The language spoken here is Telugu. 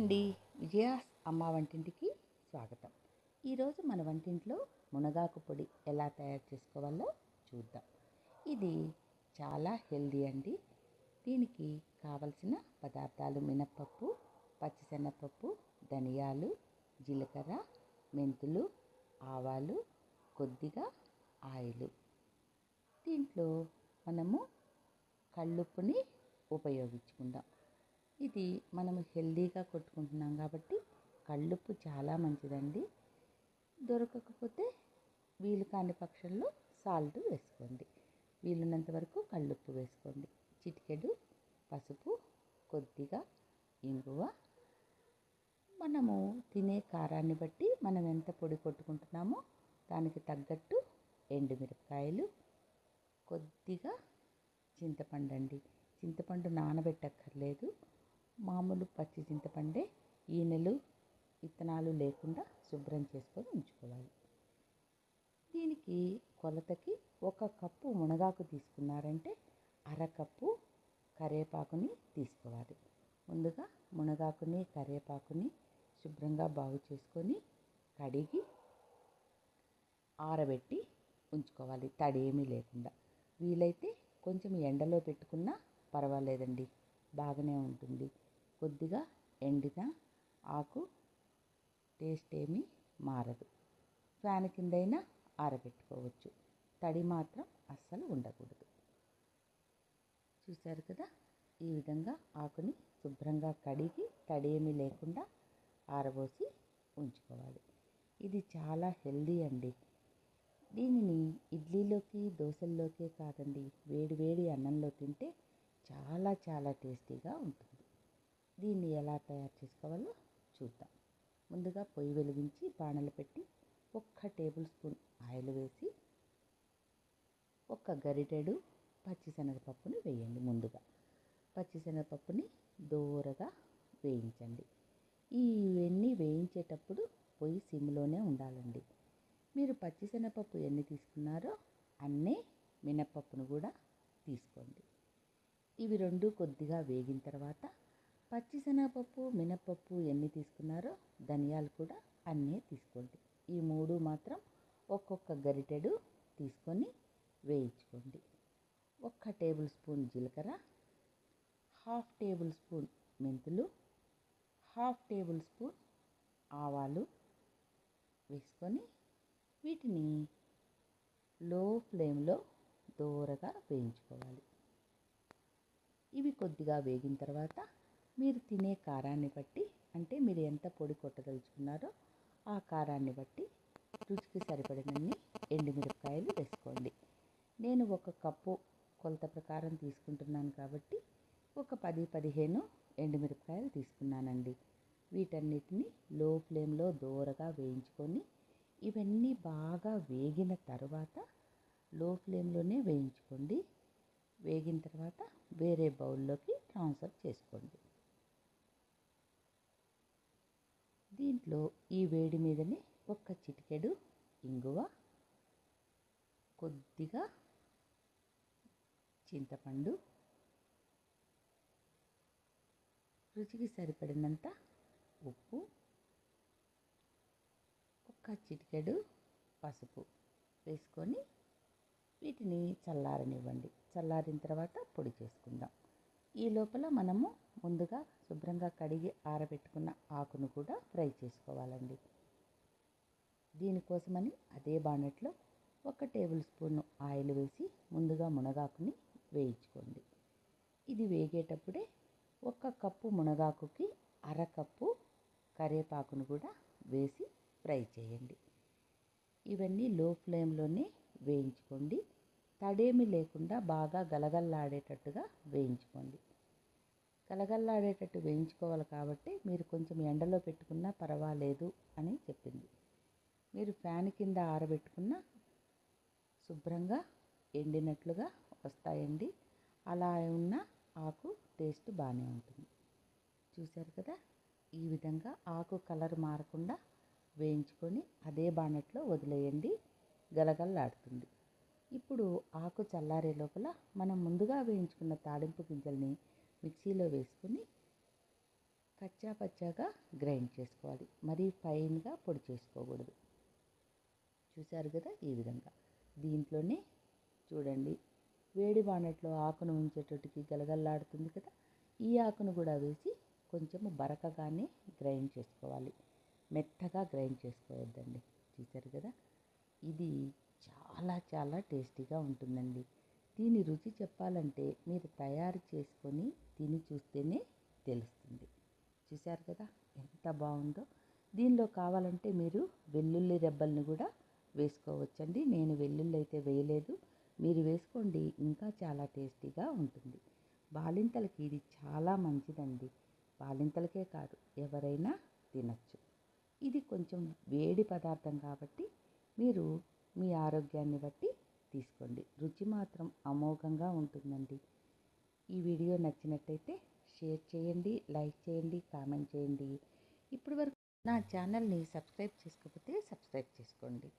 అండి. విజయాస్ అమ్మ వంటింటికి స్వాగతం. ఈరోజు మన వంటింట్లో మునగాకు పొడి ఎలా తయారు చేసుకోవాలో చూద్దాం. ఇది చాలా హెల్దీ అండి. దీనికి కావలసిన పదార్థాలు మినప్పప్పు పచ్చిశనగపప్పు ధనియాలు జీలకర్ర మెంతులు ఆవాలు కొద్దిగా ఆయిల్. దీంట్లో మనము కళ్ళుప్పుని ఉపయోగించుకుందాం. ఇది మనము హెల్దీగా కొట్టుకుంటున్నాం కాబట్టి కళ్ళుప్పు చాలా మంచిదండి. దొరకకపోతే వీలు కాని పక్షంలో సాల్ట్ వేసుకోండి. వీలున్నంత వరకు కళ్ళుప్పు వేసుకోండి. చిటికెడు పసుపు కొద్దిగా ఇంగువ. మనము తినే కారాన్ని బట్టి మనం ఎంత పొడి కొట్టుకుంటున్నామో దానికి తగ్గట్టు ఎండుమిరపకాయలు కొద్దిగా చింతపండు అండి చింతపండు నానబెట్టక్కర్లేదు. మామూలు పచ్చి చింతపండే ఈనెలు విత్తనాలు లేకుండా శుభ్రం చేసుకొని ఉంచుకోవాలి. దీనికి కొలతకి ఒక కప్పు మునగాకు తీసుకున్నారంటే అరకప్పు కరివేపాకుని తీసుకోవాలి. ముందుగా మునగాకుని కరివేపాకుని శుభ్రంగా బాగు చేసుకొని కడిగి ఆరబెట్టి ఉంచుకోవాలి. తడి ఏమీ లేకుండా. వీలైతే కొంచెం ఎండలో పెట్టుకున్నా పర్వాలేదండి. బాగానే ఉంటుంది. కొద్దిగా ఎండిన ఆకు టేస్ట్ ఏమీ మారదు. ఫ్యాన్ కిందైనా ఆరబెట్టుకోవచ్చు. తడి మాత్రం అస్సలు ఉండకూడదు. చూశారు కదా? ఈ విధంగా ఆకుని శుభ్రంగా కడిగి తడి ఏమీ లేకుండా ఆరబోసి ఉంచుకోవాలి. ఇది చాలా హెల్దీ అండి. దీనిని ఇడ్లీలోకి దోశల్లోకే కాదండి వేడి వేడి అన్నంలో తింటే చాలా చాలా టేస్టీగా ఉంటుంది. దీన్ని ఎలా తయారు చేసుకోవాలో చూద్దాం. ముందుగా పొయ్యి వెలిగించి బాణలు పెట్టి ఒక్క టేబుల్ స్పూన్ ఆయిల్ వేసి ఒక గరిటెడు పచ్చిశనగపప్పుని వేయండి ముందుగా. పచ్చిశనగపప్పుని దూరగా వేయించండి. ఇవన్నీ వేయించేటప్పుడు పొయ్యి సిమ్లోనే ఉండాలండి. మీరు పచ్చిశనగపప్పు ఎన్ని తీసుకున్నారో అన్నే మినప్పప్పును కూడా తీసుకోండి. ఇవి రెండు కొద్దిగా వేగిన తర్వాత పచ్చిశనగపప్పు మినప్పప్పు ఎన్ని తీసుకున్నారో ధనియాలు కూడా అన్నీ తీసుకోండి. ఈ మూడు మాత్రం ఒక్కొక్క గరిటెడు తీసుకొని వేయించుకోండి. ఒక్క టేబుల్ స్పూన్ జీలకర్ర హాఫ్ టేబుల్ స్పూన్ మెంతులు హాఫ్ టేబుల్ స్పూన్ ఆవాలు వేసుకొని వీటిని లో ఫ్లేమ్లో దూరగా వేయించుకోవాలి. ఇవి కొద్దిగా వేగిన తర్వాత మీరు తినే కారాన్ని బట్టి అంటే మీరు ఎంత పొడి కొట్టదలుచుకున్నారో ఆ కారాన్ని బట్టి రుచికి సరిపడినన్ని ఎండుమిరపకాయలు వేసుకోండి. నేను ఒక కప్పు కొలత ప్రకారం తీసుకుంటున్నాను కాబట్టి ఒక పది పదిహేను ఎండుమిరపకాయలు తీసుకున్నానండి. వీటన్నిటిని లో ఫ్లేమ్లో దోరగా వేయించుకొని ఇవన్నీ బాగా వేగిన తర్వాత లో ఫ్లేమ్లోనే వేయించుకోండి. వేగిన తర్వాత వేరే బౌల్లోకి ట్రాన్స్ఫర్ చేసుకోండి. దీంట్లో ఈ వేడి మీదనే ఒక్క చిటికెడు ఇంగువ కొద్దిగా చింతపండు. రుచికి సరిపడినంత ఉప్పు ఒక్క చిటికెడు పసుపు వేసుకొని వీటిని చల్లారనివ్వండి. చల్లారిన తర్వాత పొడి చేసుకుందాం. ఈ లోపల మనము ముందుగా శుభ్రంగా కడిగి ఆరబెట్టుకున్న ఆకును కూడా ఫ్రై చేసుకోవాలండి. దీనికోసమని అదే బాణట్లో ఒక టేబుల్ స్పూన్ ఆయిల్ వేసి ముందుగా మునగాకుని వేయించుకోండి. ఇది వేగేటప్పుడే ఒక కప్పు మునగాకుకి అరకప్పు కరివేపాకును కూడా వేసి ఫ్రై చేయండి. ఇవన్నీ లో ఫ్లేమ్లోనే వేయించుకోండి. తడేమి లేకుండా బాగా గలగల్లాడేటట్టుగా వేయించుకోండి. గలగల్లాడేటట్టు వేయించుకోవాలి కాబట్టి మీరు కొంచెం ఎండలో పెట్టుకున్నా పర్వాలేదు అని చెప్పింది. మీరు ఫ్యాన్ కింద ఆరబెట్టుకున్న శుభ్రంగా ఎండినట్లుగా వస్తాయండి. అలా ఉన్న ఆకు టేస్ట్ బాగానే ఉంటుంది. చూశారు కదా? ఈ విధంగా ఆకు కలర్ మారకుండా వేయించుకొని అదే బాణట్లో వదిలేయండి. గలగల్లాడుతుంది. ఇప్పుడు ఆకు చల్లారే లోపల మనం ముందుగా వేయించుకున్న తాలింపు గింజల్ని మిక్సీలో వేసుకుని కచ్చా పచ్చాగా గ్రైండ్ చేసుకోవాలి. మరీ ఫైన్గా పొడి చేసుకోకూడదు. చూశారు కదా ఈ విధంగా. దీంట్లోనే చూడండి వేడి వానట్లో ఆకును ఉంచేటట్టుకి గలగల్లాడుతుంది కదా. ఈ ఆకును కూడా వేసి కొంచెము బరకగానే గ్రైండ్ చేసుకోవాలి. మెత్తగా గ్రైండ్ చేసుకోవద్దండి. చూశారు కదా? ఇది చాలా చాలా టేస్టీగా ఉంటుందండి. దీని రుచి చెప్పాలంటే మీరు తయారు చేసుకొని తిని చూస్తేనే తెలుస్తుంది. చూశారు కదా ఎంత బాగుందో. దీనిలో కావాలంటే మీరు వెల్లుల్లి రెబ్బల్ని కూడా వేసుకోవచ్చండి. నేను వెల్లుల్లి అయితే వేయలేదు. మీరు వేసుకోండి ఇంకా చాలా టేస్టీగా ఉంటుంది. బాలింతలకి ఇది చాలా మంచిదండి. బాలింతలకే కాదు ఎవరైనా తినచ్చు. ఇది కొంచెం వేడి పదార్థం కాబట్టి మీరు మీ ఆరోగ్యాన్ని బట్టి తీసుకోండి. రుచి మాత్రం అమోఘంగా ఉంటుందండి. ఈ వీడియో నచ్చినట్టయితే షేర్ చేయండి లైక్ చేయండి కామెంట్ చేయండి. ఇప్పటి వరకు నా ఛానల్ని సబ్స్క్రైబ్ చేసుకోకపోతే సబ్స్క్రైబ్ చేసుకోండి.